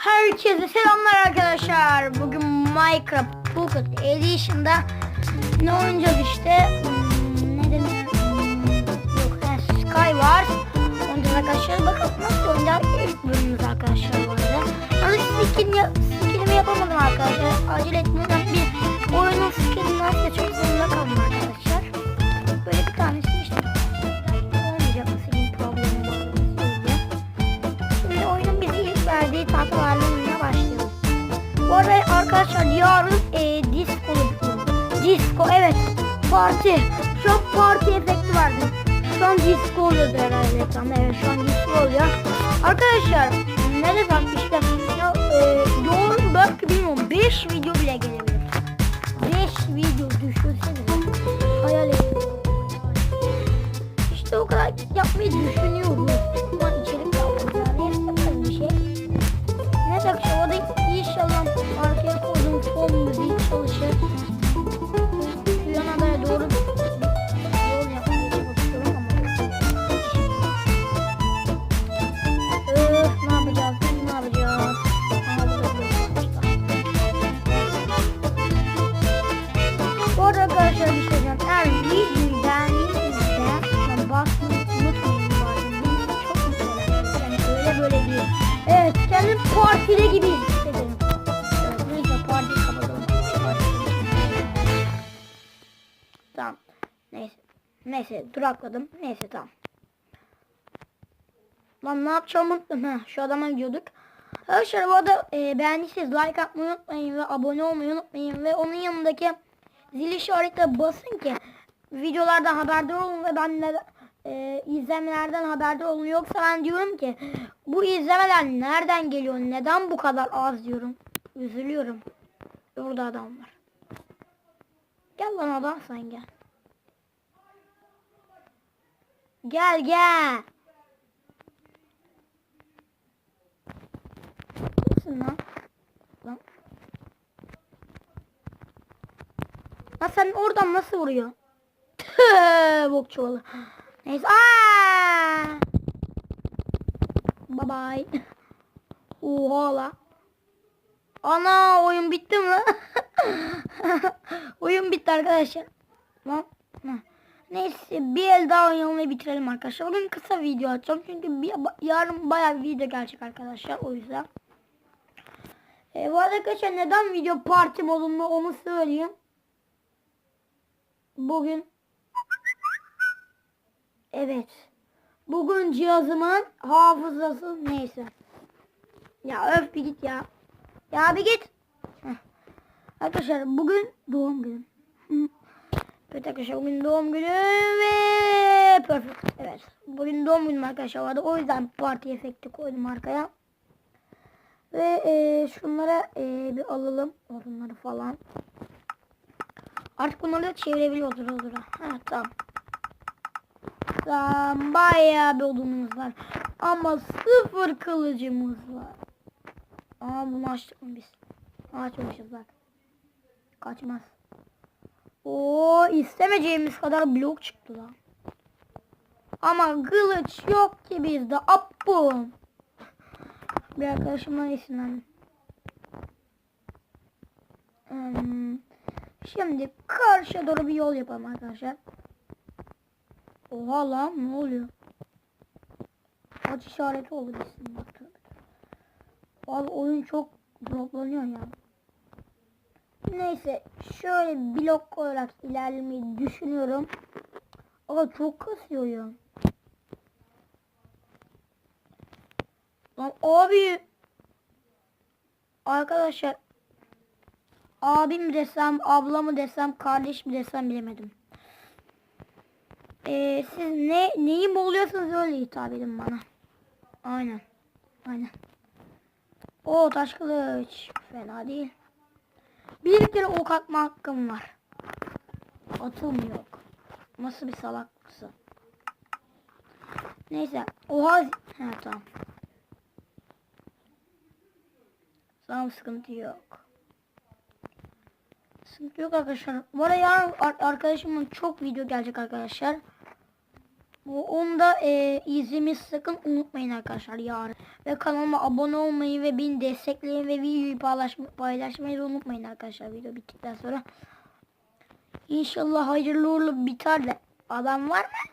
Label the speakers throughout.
Speaker 1: Herkese selamlar arkadaşlar. Bugün Minecraft Pocket Edition'da ne oynayacağız işte? Hmm, ne denir? Yok, ha, Sky var. Oynayacağız arkadaşlar. Bakalım nasıl oynayacağız? İlk bölümümüz arkadaşlar bu arada. Ama skinimi yapamadım arkadaşlar. Acele etmeden bir oyunun skinini nasıl çok zorunda arkadaşlar yarın e, disco Disco evet. Parti. Şu an parti efekti vardı. Şu an disco oluyordu herhalde ekranda. Evet şu an disco oluyor. Arkadaşlar ne desem işte ya, e, yarın belki bilmiyorum 5 video bile gelebilir. 5 video düşünsenize. Hayal edin. İşte o kadar yapmayı düşünüyorum. Music Ocean Neyse durakladım. Neyse tamam. Lan ne yapacağımı unuttum. Ha, şu adama gidiyorduk. Arkadaşlar bu arada e, beğendiyseniz like atmayı unutmayın ve abone olmayı unutmayın ve onun yanındaki zil işaretine basın ki videolardan haberdar olun ve ben de e, izlemelerden haberdar olun. Yoksa ben diyorum ki bu izlemeler nereden geliyor? Neden bu kadar az diyorum. Üzülüyorum. Burada adam var. Gel lan adam sen gel. Gel gel. Kimsin lan? Lan. Lan sen oradan nasıl vuruyor? Tüh, bok çuvalı. Neyse. Aa! Bye bye. Oha la. Ana oyun bitti mi? oyun bitti arkadaşlar. Lan. Neyse bir el daha oynayalım bitirelim arkadaşlar. Bugün kısa video atacağım çünkü bir, yarın bayağı bir video gelecek arkadaşlar o yüzden. E, bu arada arkadaşlar neden video parti modunda onu söyleyeyim. Bugün Evet. Bugün cihazımın hafızası neyse. Ya öf bir git ya. Ya bir git. Heh. Arkadaşlar bugün doğum günüm. Evet arkadaşlar bugün doğum günü ve perfect. Evet. Bugün doğum günüm arkadaşlar vardı. O yüzden parti efekti koydum arkaya. Ve e, şunlara e, bir alalım. Onları falan. Artık bunları da çevirebiliyoruz olur. Ha tamam. Tamam bayağı bir odunumuz var. Ama sıfır kılıcımız var. Aa bunu açtık mı biz? Açmamışız bak. Kaçmaz. Oo istemeyeceğimiz kadar blok çıktı lan. Ama kılıç yok ki bizde. Appum. Bir arkadaşımdan esinlendim. Hmm. Şimdi karşıya doğru bir yol yapalım arkadaşlar. Oha lan ne oluyor? Aç işareti oldu bizim bak. Abi oyun çok droplanıyor ya. Neyse şöyle blok olarak ilerlemeyi düşünüyorum. Ama çok kasıyor ya. Lan abi Arkadaşlar abim desem, ablamı desem, kardeş mi desem bilemedim. Ee, siz ne neyi boğuluyorsanız öyle hitap edin bana. Aynen. Aynen. O taş kılıç. Fena değil. Bir kere ok atma hakkım var. Atım yok. Nasıl bir salaksın. Neyse. Oha. He tamam. Tamam sıkıntı yok. Sıkıntı yok arkadaşlar. Bu arada yarın ar- arkadaşımın çok video gelecek arkadaşlar. Onu da e, izlemeyi sakın unutmayın arkadaşlar yarın. Ve kanalıma abone olmayı ve beni destekleyin ve videoyu paylaşma, paylaşmayı unutmayın arkadaşlar video bittikten sonra. İnşallah hayırlı uğurlu biter de. Adam var mı?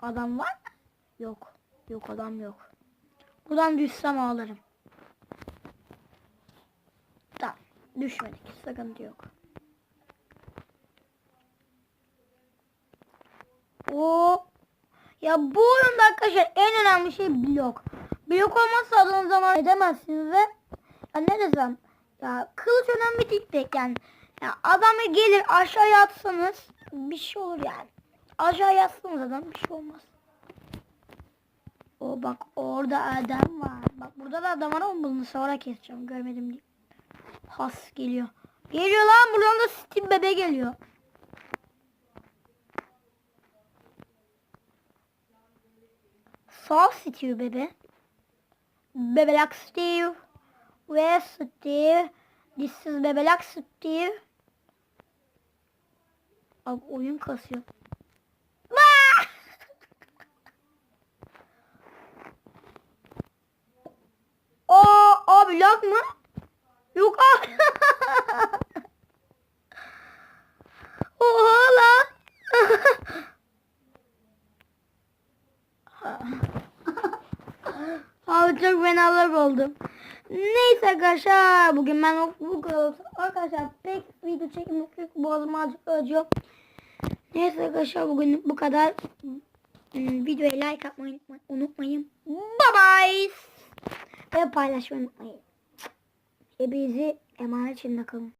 Speaker 1: Adam var mı? Yok. Yok adam yok. Buradan düşsem ağlarım. Tamam. Düşmedik. Sıkıntı yok. O ya bu oyunda arkadaşlar en önemli şey blok. Blok olmazsa adını zaman edemezsiniz ve ya ne desem ya kılıç önemli değil pek yani. Ya adamı gelir aşağıya atsanız bir şey olur yani. Aşağıya atsanız adam bir şey olmaz. O bak orada adam var. Bak burada da adam var ama bunu sonra keseceğim. Görmedim diye. Has geliyor. Geliyor lan buradan da Steam bebe geliyor. Sağ Steve bebe. Bebelak Steve. Ve Steve. This is Bebelak Steve. Abi oyun kasıyor. Aa, abi lag mı? Yok abi. Oha lan. Fena lag oldum. Neyse arkadaşlar bugün ben bu kadar. Arkadaşlar pek video çekmek yok. Boğazım azıcık acıyor. Neyse arkadaşlar bugün bu kadar. Hmm, Videoya like atmayı unutma- unutmayın. Bye bye. Ve paylaşmayı unutmayın. Hepinizi emanet içinde kalın.